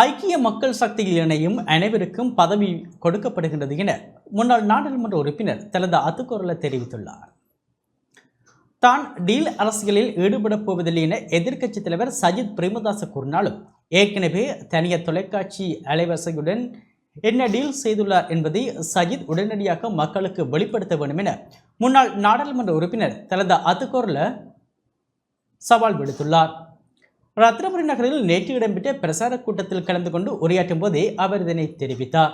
ஐக்கிய மக்கள் சக்தியில் இணையும் அனைவருக்கும் பதவி கொடுக்கப்படுகின்றது என முன்னாள் நாடாளுமன்ற உறுப்பினர் தனது அத்துக்குரலை தெரிவித்துள்ளார். தான் டீல் அரசியலில் ஈடுபடப் போவதில்லை என எதிர்க்கட்சித் தலைவர் சஜித் பிரேமதாச கூறினாலும் ஏற்கனவே தனியார் தொலைக்காட்சி அலைவரிசையுடன் என்ன டீல் செய்துள்ளார் என்பதை சஜித் உடனடியாக மக்களுக்கு வெளிப்படுத்த வேண்டும் என முன்னாள் நாடாளுமன்ற உறுப்பினர் தனது அத்துக்குரலை சவால் விடுத்துள்ளார். ரத்னபுரி நகரில் நேற்று இடம்பெற்ற பிரசார கூட்டத்தில் கலந்து கொண்டு உரையாற்றும் போதே அவர் இதனை தெரிவித்தார்.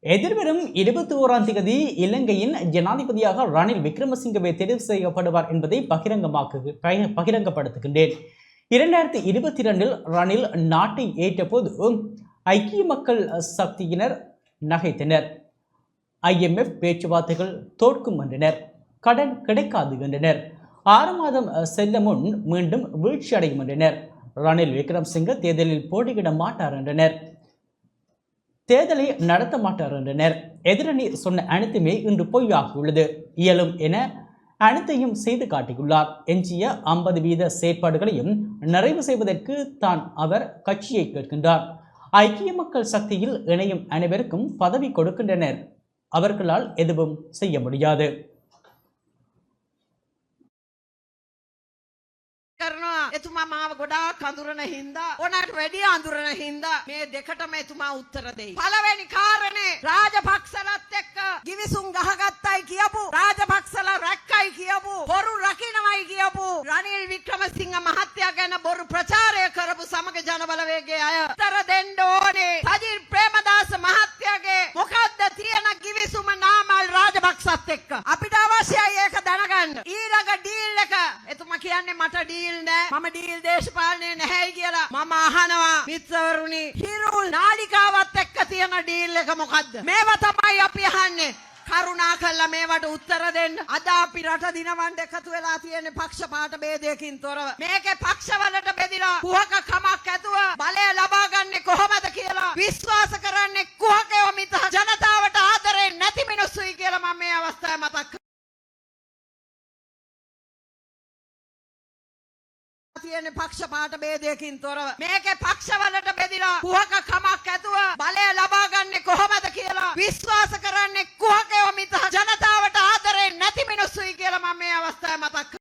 எதிர்வரும் இருபத்தி ஓராம் தேதி இலங்கையின் ஜனாதிபதியாக ரணில் விக்ரமசிங்கவை தெரிவு செய்யப்படுவார் என்பதை பகிரங்கமாக்கு பகிரங்கப்படுத்துகின்றேன். இரண்டாயிரத்தி இருபத்தி இரண்டில் ரணில் நாட்டை ஏற்றபோது ஐக்கிய மக்கள் சக்தியினர் நகைத்தனர். ஐஎம்எஃப் பேச்சுவார்த்தைகள் தோற்கும் என்றனர். கடன் கிடைக்காது என்றனர். ஆறு மாதம் செல்ல முன் மீண்டும் வீழ்ச்சி அடையும் என்றனர். ரணில் விக்ரம்சிங்க தேர்தலில் போட்டியிட மாட்டார் என்றனர். தேர்தலை நடத்த மாட்டார் என்றனர். எதிரணி சொன்ன அனைத்துமே இன்று பொய்யாகியுள்ளது. இயலும் என அனைத்தையும் செய்து காட்டியுள்ளார். எஞ்சிய ஐம்பது வீத செயற்பாடுகளையும் நிறைவு செய்வதற்கு தான் அவர் கட்சியை கேட்கின்றார். ஐக்கிய மக்கள் சக்தியில் இணையும் அனைவருக்கும் பதவி கொடுக்கின்றனர். அவர்களால் எதுவும் செய்ய முடியாது. එතුමා මාව ගොඩාක් අඳුරන හින්දා ඕනට වැඩිය අඳුරන හින්දා මේ දෙකටම එතුමා උත්තර දෙයි. පළවෙනි කාරණේ රාජපක්ෂලත් එක්ක ගිවිසුම් ගහගත්තයි කියපු රාජපක්ෂල රැක්කයි කියපු බොරු රකින්නමයි කියපු රනිල් වික්‍රමසිංහ මහත්තයා ගැන බොරු ප්‍රචාරය කරපු සමග ජනබලවේගේ අය උත්තර දෙන්න ඕනේ. සජිත් ප්‍රේමදාස මහත්තයාගේ මොකද්ද තියෙන ගිවිසුම නාමල් රාජපක්ෂත් එක්ක. අපිට අවශ්‍යයි ඒක දැනගන්න. ඊළඟ ඩීල් එක එතුමා කියන්නේ මට ඩීල් නෑ. මම ඩීල් දේශපාලනය නැහැයි කියලා. මම අහනවා මිත්‍රවරුනි හිරුල් නාලිකාවත් එක්ක තියෙන ඩීල් එක මොකද්ද? මේවා තමයි අපි අහන්නේ. කරුණා කල්ලා මේවට උත්තර දෙන්න අද අපි රට දිනවන්න එකතු වෙලා තියෙන පක්ෂ පාට ભેදයකින් තොරව මේකේ පක්ෂවලට බෙදිලා කුහක කමක් ඇතුව බලය ලබා ගන්නේ කොහොමද කියලා විශ්වාස කරන්නේ කුහකයෝ මිත ජනතාවට ආදරේ නැති මිනිස්සුයි කියලා මම මේ අවස්ථාවේ මතක් තියෙන පක්ෂපාත ભેදයකින් තොරව. මේකේ පක්ෂවලට බෙදිලා කුහකකමක් ඇතුව බලය ලබාගන්නේ කොහොමද කියලා විශ්වාස කරන්නේ කුහකයෝ මිස ජනතාවට ආදරේ නැති මිනිස්සුයි කියලා මම මේ අවස්ථාවේ මතක්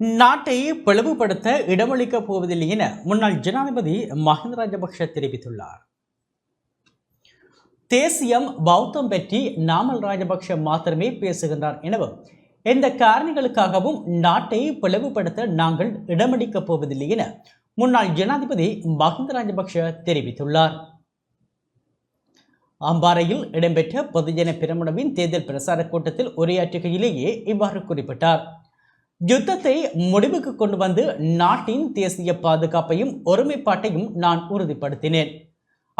நாட்டை பிளவுபடுத்த இடமளிக்கப் போவதில்லை என முன்னாள் ஜனாதிபதி மஹிந்த ராஜபக்ஷ தெரிவித்துள்ளார் தேசியம் பௌத்தம் பற்றி நாமல் ராஜபக்ஷ மாத்திரமே பேசுகின்றார் எனவும் இந்த காரணிகளுக்காகவும் நாட்டை பிளவுபடுத்த நாங்கள் இடமளிக்கப் போவதில்லை என முன்னாள் ஜனாதிபதி மஹிந்த ராஜபக்ஷ தெரிவித்துள்ளார். அம்பாறையில் இடம்பெற்ற பொதுஜன பிரமுடவின் தேர்தல் பிரசார கூட்டத்தில் உரையாற்றுகையிலேயே இவ்வாறு குறிப்பிட்டார். யுத்தத்தை முடிவுக்கு கொண்டு வந்து நாட்டின் தேசிய பாதுகாப்பையும் ஒருமைப்பாட்டையும் நான் உறுதிப்படுத்தினேன்.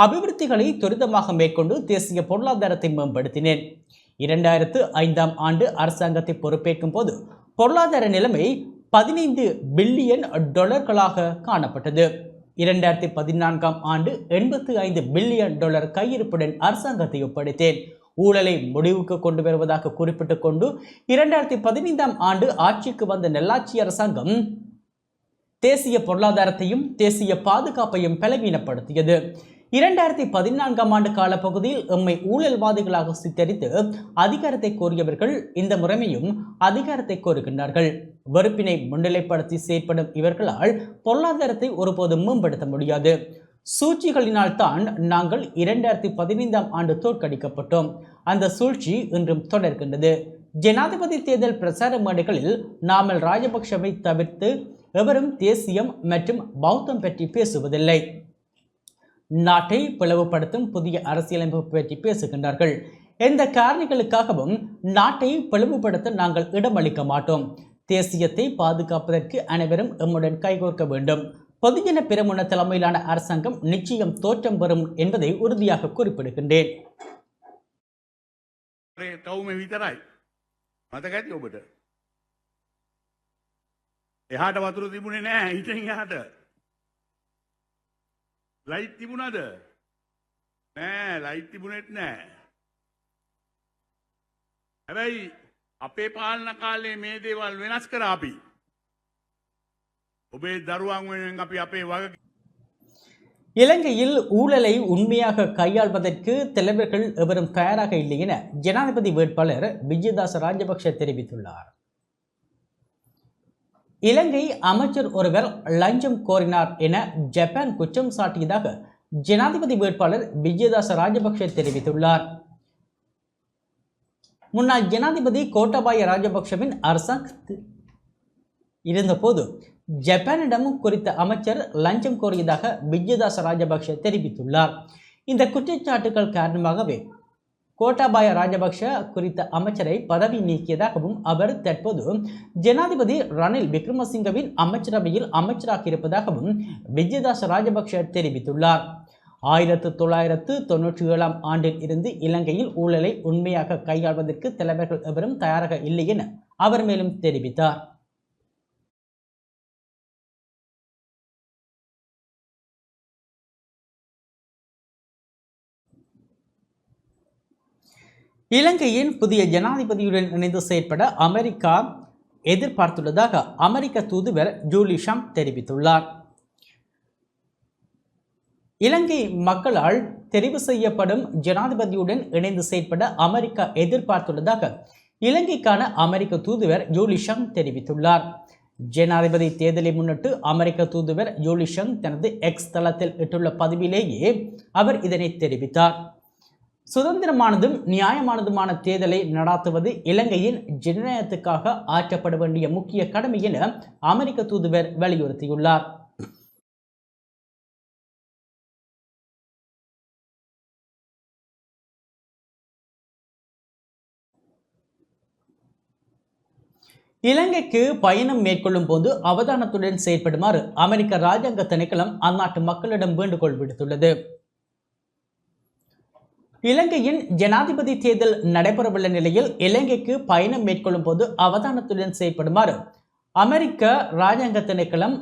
அபிவிருத்திகளை துரிதமாக மேற்கொண்டு தேசிய பொருளாதாரத்தை மேம்படுத்தினேன். இரண்டாயிரத்து ஐந்தாம் ஆண்டு அரசாங்கத்தை பொறுப்பேற்கும் போது பொருளாதார நிலைமை பதினைந்து பில்லியன் டாலர்களாக காணப்பட்டது. இரண்டாயிரத்தி பதினான்காம் ஆண்டு எண்பத்து ஐந்து பில்லியன் டாலர் கையிருப்புடன் அரசாங்கத்தை ஒப்படைத்தேன். ஊழலை முடிவுக்கு கொண்டு வருவதாக குறிப்பிட்டுக் கொண்டு இரண்டாயிரத்தி பதினைந்தாம் ஆண்டு ஆட்சிக்கு வந்த நெல்லாட்சி அரசாங்கம் தேசிய பொருளாதாரத்தையும் தேசிய பாதுகாப்பையும் பலவீனப்படுத்தியது. இரண்டாயிரத்தி பதினான்காம் ஆண்டு காலப்பகுதியில் எம்மை ஊழல்வாதிகளாக சித்தரித்து அதிகாரத்தை கோரியவர்கள் இந்த முறைமையும் அதிகாரத்தை கோருகின்றார்கள். வெறுப்பினை முன்னிலைப்படுத்தி செயற்படும் இவர்களால் பொருளாதாரத்தை ஒருபோதும் மேம்படுத்த முடியாது. சூழ்ச்சிகளினால் தான் நாங்கள் இரண்டாயிரத்தி பதினைந்தாம் ஆண்டு தோற்கடிக்கப்பட்டோம். அந்த சூழ்ச்சி இன்றும் தொடர்கின்றது. ஜனாதிபதி தேர்தல் பிரச்சார மேடைகளில் நாமல் ராஜபக்ஷவை தவிர்த்து எவரும் தேசியம் மற்றும் பௌத்தம் பற்றி பேசுவதில்லை. நாட்டை பிளவுபடுத்தும் புதிய அரசியலமைப்பு பற்றி பேசுகின்றார்கள் எந்த காரணிகளுக்காகவும் நாட்டை பிளவுபடுத்த நாங்கள் இடமளிக்க மாட்டோம் தேசியத்தை பாதுகாப்பதற்கு அனைவரும் எம்முடன் கைகோர்க்க வேண்டும் பொதுஜன பெருமுன தலைமையிலான அரசாங்கம் நிச்சயம் தோற்றம் பெறும் என்பதை உறுதியாக குறிப்பிடுகின்றேன் කවුම විතරයි. මතක ඇති ඔබට. එහාට වතුර තිබුණේ නෑ හිටෙන් එහාට. ලයිට් තිබුණද? නෑ ලයිට් තිබුණෙත් නෑ. හැබැයි අපේ පාලන කාලේ මේ දේවල් වෙනස් කර අපි. ඔබේ දරුවන් වෙනුවෙන් අපි අපේ වග இலங்கையில் ஊழலை உண்மையாக கையாள்வதற்கு தலைவர்கள் எவரும் தயாராக இல்லை என ஜனாதிபதி வேட்பாளர் விஜயதாச ராஜபக்ஷ தெரிவித்துள்ளார் இலங்கை அமைச்சர் ஒருவர் லஞ்சம் கோரினார் என ஜப்பான் குற்றம் சாட்டியதாக ஜனாதிபதி வேட்பாளர் விஜயதாச ராஜபக்ஷ தெரிவித்துள்ளார். முன்னாள் ஜனாதிபதி கோட்டாபாய ராஜபக்ஷவின் அரசாங்கத்தில் இருந்தபோது ஜப்பானிடமும் குறித்த அமைச்சர் லஞ்சம் கோரியதாக விஜயதாச ராஜபக்ஷ தெரிவித்துள்ளார். இந்த குற்றச்சாட்டுகள் காரணமாகவே கோட்டாபாய ராஜபக்ஷ குறித்த அமைச்சரை பதவி நீக்கியதாகவும் அவர் தற்போது ஜனாதிபதி ரணில் விக்ரமசிங்கவின் அமைச்சரவையில் அமைச்சராக இருப்பதாகவும் விஜயதாச ராஜபக்ஷ தெரிவித்துள்ளார். ஆயிரத்து தொள்ளாயிரத்து தொன்னூற்றி ஏழாம் ஆண்டில் இருந்து இலங்கையில் ஊழலை உண்மையாக கையாள்வதற்கு தலைவர்கள் எவரும் தயாராக இல்லை என அவர் மேலும் தெரிவித்தார். இலங்கையின் புதிய ஜனாதிபதியுடன் இணைந்து செயற்பட அமெரிக்கா எதிர்பார்த்துள்ளதாக அமெரிக்க தூதுவர் ஜூலிஷம் தெரிவித்துள்ளார். இலங்கை மக்களால் தெரிவு செய்யப்படும் ஜனாதிபதியுடன் இணைந்து செயற்பட அமெரிக்கா எதிர்பார்த்துள்ளதாக இலங்கைக்கான அமெரிக்க தூதுவர் ஜூலிஷங் தெரிவித்துள்ளார். ஜனாதிபதி தேர்தலை முன்னிட்டு அமெரிக்க தூதுவர் ஜூலிஷங் தனது எக்ஸ் தளத்தில் இட்டுள்ள பதிவிலேயே அவர் இதனை தெரிவித்தார். சுதந்திரமானதும் நியாயமானதுமான தேர்தலை நடாத்துவது இலங்கையின் ஜனநாயகத்துக்காக ஆற்றப்பட வேண்டிய முக்கிய கடமை என அமெரிக்க தூதுவர் வலியுறுத்தியுள்ளார். இலங்கைக்கு பயணம் மேற்கொள்ளும் போது அவதானத்துடன் செயற்படுமாறு அமெரிக்க ராஜாங்க திணைக்களம் அந்நாட்டு மக்களிடம் வேண்டுகோள் விடுத்துள்ளது. இலங்கையின் ஜனாதிபதி தேர்தல் நடைபெறவுள்ள நிலையில் இலங்கைக்கு பயணம் மேற்கொள்ளும் போது அவதானத்துடன் செயல்படுமாறு அமெரிக்க ராஜாங்க திணைக்களம்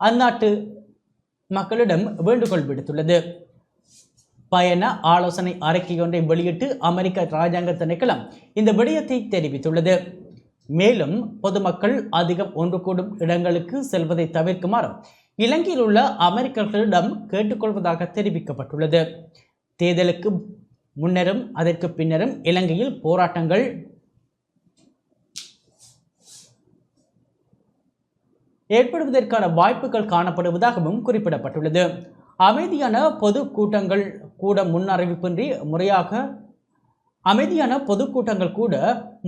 அந்நாட்டு மக்களிடம் வேண்டுகோள் விடுத்துள்ளது. பயண ஆலோசனை அறிக்கை ஒன்றை வெளியிட்டு அமெரிக்க ராஜாங்க திணைக்களம் இந்த விடயத்தை தெரிவித்துள்ளது. மேலும் பொதுமக்கள் அதிகம் ஒன்று கூடும் இடங்களுக்கு செல்வதை தவிர்க்குமாறு இலங்கையில் உள்ள அமெரிக்கர்களிடம் கேட்டுக்கொள்வதாக தெரிவிக்கப்பட்டுள்ளது. தேர்தலுக்கு முன்னரும் அதற்கு பின்னரும் இலங்கையில் போராட்டங்கள் ஏற்படுவதற்கான வாய்ப்புகள் காணப்படுவதாகவும் குறிப்பிடப்பட்டுள்ளது. அமைதியான பொது கூட்டங்கள் கூட முன்னறிவிப்பின்றி முறையாக அமைதியான பொதுக்கூட்டங்கள் கூட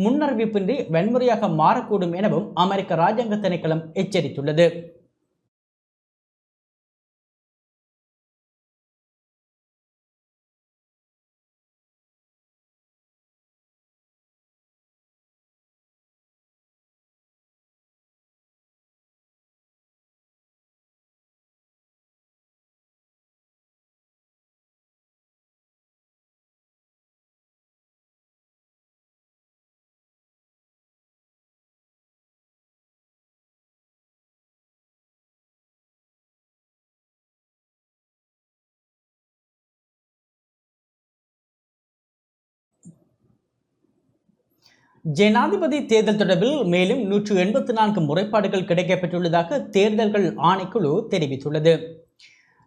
முன்னறிவிப்பின்றி வன்முறையாக மாறக்கூடும் எனவும் அமெரிக்க ராஜாங்க திணைக்களம் எச்சரித்துள்ளது. ஜனாதிபதி தேர்தல் தொடர்பில் மேலும் நூற்று எண்பத்தி நான்கு முறைப்பாடுகள் கிடைக்கப்பெற்றுள்ளதாக தேர்தல்கள் ஆணைக்குழு தெரிவித்துள்ளது.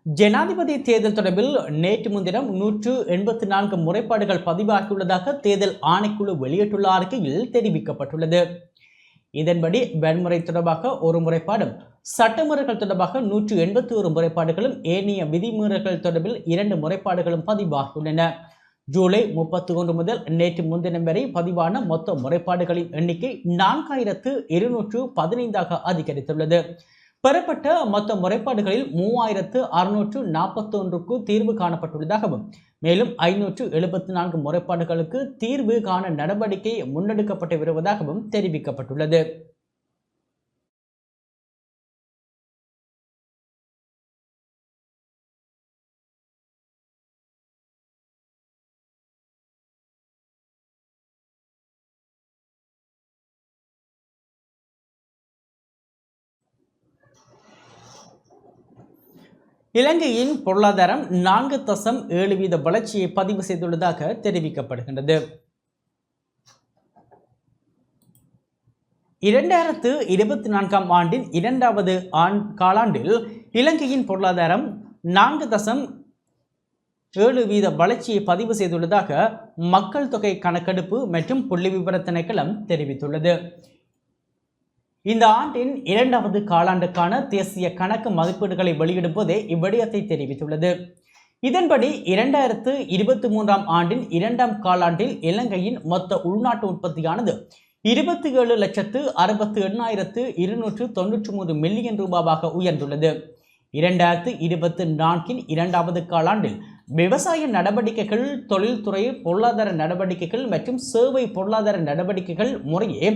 ஜனாதிபதி தேர்தல் தொடர்பில் நேற்று முன்தினம் நூற்று எண்பத்தி நான்கு முறைப்பாடுகள் பதிவாகியுள்ளதாக தேர்தல் ஆணைக்குழு வெளியிட்டுள்ள அறிக்கையில் தெரிவிக்கப்பட்டுள்ளது. இதன்படி வன்முறை தொடர்பாக ஒரு முறைப்பாடும் சட்டமுறைகள் தொடர்பாக நூற்று எண்பத்தி ஒரு முறைப்பாடுகளும் ஏனைய விதிமுறைகள் தொடர்பில் இரண்டு முறைப்பாடுகளும் பதிவாகியுள்ளன. ஜூலை முப்பத்தி ஒன்று முதல் நேற்று முன்தினம் வரை பதிவான மொத்த முறைப்பாடுகளின் எண்ணிக்கை நான்காயிரத்து இருநூற்று பதினைந்தாக அதிகரித்துள்ளது. பெறப்பட்ட மொத்த முறைப்பாடுகளில் மூவாயிரத்து அறுநூற்று நாற்பத்தி ஒன்றுக்கு தீர்வு காணப்பட்டுள்ளதாகவும் மேலும் ஐநூற்று எழுபத்தி நான்கு முறைப்பாடுகளுக்கு தீர்வு காண நடவடிக்கை முன்னெடுக்கப்பட்டு வருவதாகவும் தெரிவிக்கப்பட்டுள்ளது. இலங்கையின் பொருளாதாரம் நான்கு தசம் ஏழு வீத வளர்ச்சியை பதிவு செய்துள்ளதாக தெரிவிக்கப்படுகின்றது. இரண்டாயிரத்து இருபத்தி நான்காம் ஆண்டின் இரண்டாவது ஆண் காலாண்டில் இலங்கையின் பொருளாதாரம் நான்கு தசம் ஏழு வீத வளர்ச்சியை பதிவு செய்துள்ளதாக மக்கள் தொகை கணக்கெடுப்பு மற்றும் புள்ளி விவர திணைக்களம் தெரிவித்துள்ளது. இந்த ஆண்டின் இரண்டாவது காலாண்டுக்கான தேசிய கணக்கு மதிப்பீடுகளை வெளியிடும் போதே இவ்விடயத்தை தெரிவித்துள்ளது. இதன்படி இரண்டாயிரத்து இருபத்தி மூன்றாம் ஆண்டின் இரண்டாம் காலாண்டில் இலங்கையின் மொத்த உள்நாட்டு உற்பத்தியானது இருபத்தி ஏழு லட்சத்து அறுபத்து எண்ணாயிரத்து இருநூற்று தொன்னூற்றி மூன்று மில்லியன் ரூபாவாக உயர்ந்துள்ளது. இரண்டாயிரத்து இருபத்தி நான்கின் இரண்டாவது காலாண்டில் விவசாய நடவடிக்கைகள் தொழில்துறை பொருளாதார நடவடிக்கைகள் மற்றும் சேவை பொருளாதார நடவடிக்கைகள் முறையே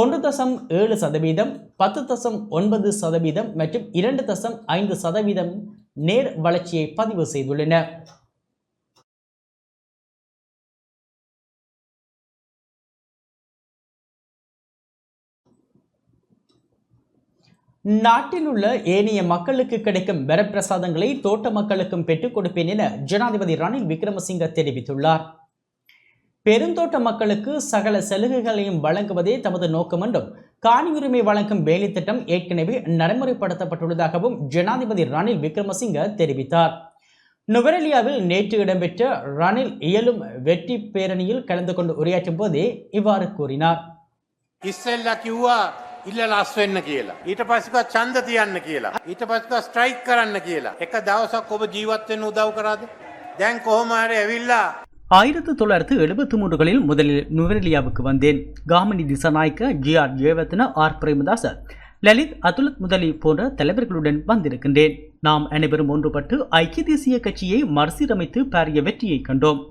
ஒன்று தசம் ஏழு சதவீதம் பத்து தசம் ஒன்பது சதவீதம் மற்றும் இரண்டு தசம் ஐந்து சதவீதம் நேர் வளர்ச்சியை பதிவு செய்துள்ளன. நாட்டில் உள்ள ஏனைய மக்களுக்கு கிடைக்கும் வரப்பிரசாதங்களை தோட்ட மக்களுக்கும் பெற்றுக் கொடுப்பேன் என ஜனாதிபதி ரணில் விக்ரமசிங்க தெரிவித்துள்ளார். பெருந்தோட்ட மக்களுக்கு சகல சலுகைகளையும் வழங்குவதே தமது நோக்கம் என்றும் காணி உரிமை வழங்கும் வேலைத்திட்டம் ஏற்கனவே நடைமுறைப்படுத்தப்பட்டுள்ளதாகவும் ஜனாதிபதி ரணில் விக்ரமசிங்க தெரிவித்தார். நுவரெலியாவில் நேற்று இடம்பெற்ற ரணில் இயலும் வெற்றி பேரணியில் கலந்து கொண்டு உரையாற்றும் போதே இவ்வாறு கூறினார். ඉල්ල ලස් වෙන්න කියලා. ඊට පස්සෙක ඡන්ද තියන්න කියලා. ඊට පස්සෙක ස්ට්‍රයික් කරන්න කියලා. එක දවසක් ඔබ ජීවත් වෙන්න උදව් කරාද? දැන් කොහොම හරි ඇවිල්ලා ஆயிரத்து தொள்ளாயிரத்து எழுபத்தி மூன்றுகளில் முதலில் நுவரெலியாவுக்கு வந்தேன் Gamini Dissanayake J R Jayewardene R Premadasa Lalith Athulathmudali போன்ற தலைவர்களுடன் வந்திருக்கின்றேன் நாம் அனைவரும் ஒன்றுபட்டு ஐக்கிய தேசிய கட்சியை மறுசீரமைத்து பாரிய வெற்றியை கண்டோம்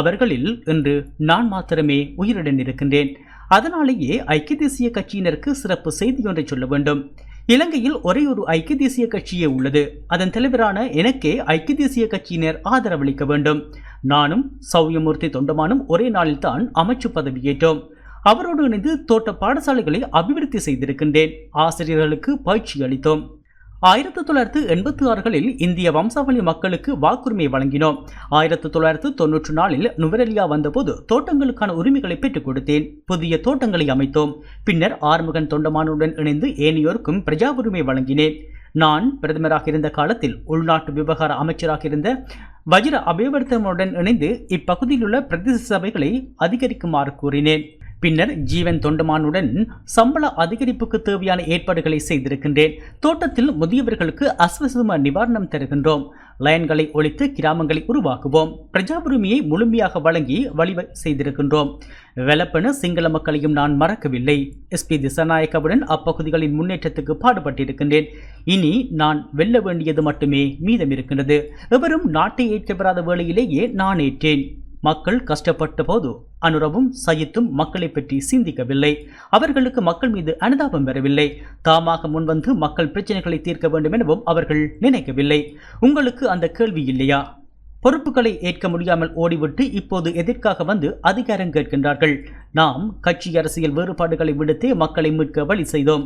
அவர்களில் இன்று நான் மாத்திரமே உயிருடன் இருக்கின்றேன் அதனாலேயே ஐக்கிய தேசிய கட்சியினருக்கு சிறப்பு செய்தி ஒன்றை சொல்ல வேண்டும். இலங்கையில் ஒரே ஒரு ஐக்கிய தேசிய கட்சியே உள்ளது. அதன் தலைவரான எனக்கே ஐக்கிய தேசிய கட்சியினர் ஆதரவளிக்க வேண்டும். நானும் சௌயமூர்த்தி தொண்டமானும் ஒரே நாளில் தான் அமைச்சு பதவியேற்றோம். அவரோடு இணைந்து தோட்ட பாடசாலைகளை அபிவிருத்தி செய்திருக்கின்றேன். ஆசிரியர்களுக்கு பயிற்சி அளித்தோம். ஆயிரத்தி தொள்ளாயிரத்து எண்பத்தி ஆறுகளில் இந்திய வம்சாவளி மக்களுக்கு வாக்குரிமை வழங்கினோம். ஆயிரத்தி தொள்ளாயிரத்து தொன்னூற்று நாலில் நுவரெலியா வந்தபோது தோட்டங்களுக்கான உரிமைகளை பெற்றுக் கொடுத்தேன். புதிய தோட்டங்களை அமைத்தோம். பின்னர் ஆறுமுகன் தொண்டமானுடன் இணைந்து ஏனையோருக்கும் பிரஜா உரிமை வழங்கினேன். நான் பிரதமராக இருந்த காலத்தில் உள்நாட்டு விவகார அமைச்சராக இருந்த வஜிர அபிவர்த்தனுடன் இணைந்து இப்பகுதியில் உள்ள பிரதேச சபைகளை அதிகரிக்குமாறு கூறினேன். பின்னர் ஜீவன் தொண்டமானுடன் சம்பள அதிகரிப்புக்கு தேவையான ஏற்பாடுகளை செய்திருக்கின்றேன். தோட்டத்தில் முதியவர்களுக்கு அஸ்வசம நிவாரணம் தருகின்றோம். லயன்களை ஒழித்து கிராமங்களை உருவாக்குவோம். பிரஜா உரிமையை முழுமையாக வழங்கி வழிவ செய்திருக்கின்றோம். வெலப்பென சிங்கள மக்களையும் நான் மறக்கவில்லை. எஸ்பி திசநாயக்கவுடன் அப்பகுதிகளின் முன்னேற்றத்துக்கு பாடுபட்டிருக்கின்றேன். இனி நான் வெல்ல வேண்டியது மட்டுமே மீதம் இருக்கின்றது எவரும் நாட்டை ஏற்க பெறாத வேளையிலேயே நான் ஏற்றேன். மக்கள் கஷ்டப்பட்ட போது அனுரவும் சயித்தும் மக்களை பற்றி சிந்திக்கவில்லை. அவர்களுக்கு மக்கள் மீது அனுதாபம் பெறவில்லை தாமாக முன்வந்து மக்கள் பிரச்சனைகளை தீர்க்க வேண்டும் எனவும் அவர்கள் நினைக்கவில்லை. உங்களுக்கு அந்த கேள்வி இல்லையா? பொறுப்புகளை ஏற்க முடியாமல் ஓடிவிட்டு இப்போது எதற்காக வந்து அதிகாரம் கேட்கின்றார்கள்? நாம் கட்சி அரசியல் வேறுபாடுகளை விடுத்தே மக்களை மீட்க வழி செய்தோம்.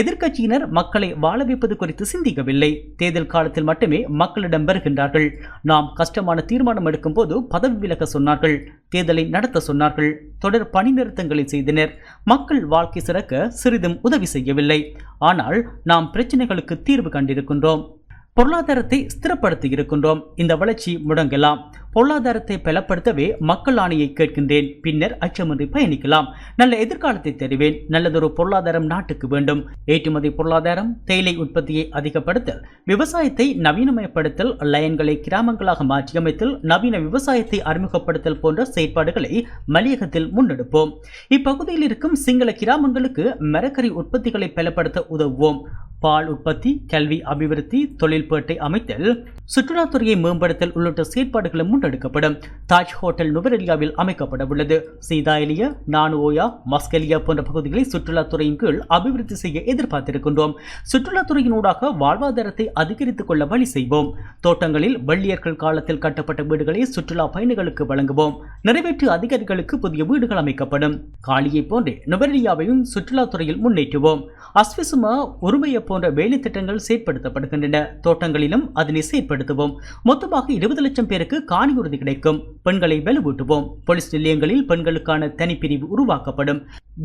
எதிர்க்கட்சியினர் மக்களை வாழ வைப்பது குறித்து சிந்திக்கவில்லை. தேர்தல் காலத்தில் மட்டுமே மக்களிடம் வருகின்றார்கள். நாம் கஷ்டமான தீர்மானம் எடுக்கும் போது பதவி விலக சொன்னார்கள். தேர்தலை நடத்த சொன்னார்கள். தொடர் பணி நிறுத்தங்களை செய்தனர். மக்கள் வாழ்க்கை சிறக்க சிறிதும் உதவி செய்யவில்லை. ஆனால் நாம் பிரச்சனைகளுக்கு தீர்வு கண்டிருக்கின்றோம். பொருளாதாரத்தை ஸ்திரப்படுத்தி இருக்கின்றோம். இந்த வளர்ச்சி முடங்கலாம். பொருளாதாரத்தை பலப்படுத்தவே மக்கள் ஆணையை கேட்கின்றேன். பின்னர் அச்சமின்றி பயணிக்கலாம். நல்ல எதிர்காலத்தை தருவேன். நல்லதொரு பொருளாதாரம் நாட்டுக்கு வேண்டும். ஏற்றுமதி பொருளாதாரம் தேயிலை உற்பத்தியை அதிகப்படுத்தல் விவசாயத்தை நவீனமயப்படுத்தல் லயன்களை கிராமங்களாக மாற்றியமைத்தல் நவீன விவசாயத்தை அறிமுகப்படுத்தல் போன்ற செயற்பாடுகளை மலையகத்தில் முன்னெடுப்போம். இப்பகுதியில் இருக்கும் சிங்கள கிராமங்களுக்கு மரக்கறி உற்பத்திகளை பலப்படுத்த உதவுவோம். பால் உற்பத்தி கல்வி அபிவிருத்தி தொழில்பேட்டை அமைத்தல் சுற்றுலாத்துறையை மேம்படுத்தல் உள்ளிட்ட செயற்பாடுகளும் முன்னெடுக்கப்படும். தாஜ் ஹோட்டல் நுவரெலியாவில் அமைக்கப்பட உள்ளது சீதாயிலியா நானுஓயா மஸ்கலியா போன்ற பகுதிகளை சுற்றுலாத்துறையின் கீழ் அபிவிருத்தி செய்ய எதிர்பார்த்திருக்கின்றோம். சுற்றுலாத்துறையினூடாக வாழ்வாதாரத்தை அதிகரித்துக் கொள்ள வழி செய்வோம். தோட்டங்களில் வெள்ளியர்கள் காலத்தில் கட்டப்பட்ட வீடுகளை சுற்றுலா பயணிகளுக்கு வழங்குவோம். நிறைவேற்று அதிகாரிகளுக்கு புதிய வீடுகள் அமைக்கப்படும். காளியை போன்றே நுவரெலியாவையும் சுற்றுலாத்துறையில் முன்னேற்றுவோம். அஸ்விசுமா உரிமையை போன்ற வேலை திட்டங்கள் செயற்படுத்தப்படுகின்றன. தோட்டங்களிலும் அதனை செயற்படுத்துவோம். மொத்தமாக இருபது லட்சம் பேருக்கு காணி உறுதி கிடைக்கும். பெண்களை வலுவூட்டுவோம். போலீஸ் நிலையங்களில் பெண்களுக்கான தனிப்பிரிவு உருவாக்கப்படும்.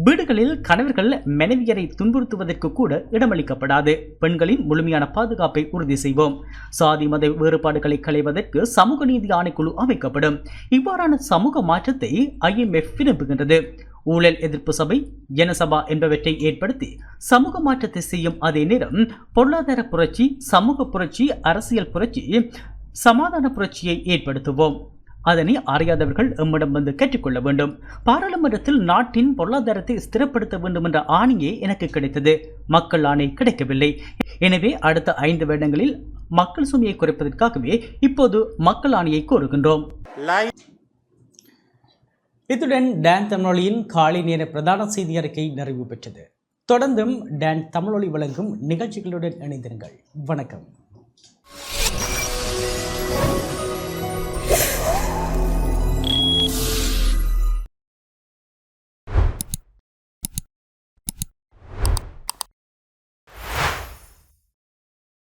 வீடுகளில் கணவர்கள் மனைவியரை துன்புறுத்துவதற்கு கூட இடமளிக்கப்படாது. பெண்களின் முழுமையான பாதுகாப்பை உறுதி செய்வோம். சாதி மத வேறுபாடுகளை களைவதற்கு சமூக நீதி ஆணைக்குழு அமைக்கப்படும். இவ்வாறான சமூக மாற்றத்தை ஐஎம்எஃப் விரும்புகின்றது. ஊழல் எதிர்ப்பு சபை ஜனசபா என்பவற்றை ஏற்படுத்தி சமூக மாற்றத்தை செய்யும் அதே நேரம் பொருளாதார புரட்சி சமூக புரட்சி அரசியல் புரட்சி சமாதான புரட்சியை ஏற்படுத்துவோம். அதனை அறியாதவர்கள் எம்மிடம் வந்து கேட்டுக்கொள்ள வேண்டும். பாராளுமன்றத்தில் நாட்டின் பொருளாதாரத்தை ஸ்திரப்படுத்த வேண்டும் என்ற ஆணையே எனக்கு கிடைத்தது. மக்கள் ஆணை கிடைக்கவில்லை. எனவே அடுத்த ஐந்து வருடங்களில் மக்கள் சுமையை குறைப்பதற்காகவே இப்போது மக்கள் ஆணையை கோருகின்றோம். இத்துடன் டேன் தமிழொலியின் காலை நேர பிரதான செய்தி அறிக்கை நிறைவு பெற்றது. தொடர்ந்தும் டேன் தமிழொலி வழங்கும் நிகழ்ச்சிகளுடன் இணைந்திருங்கள். வணக்கம்.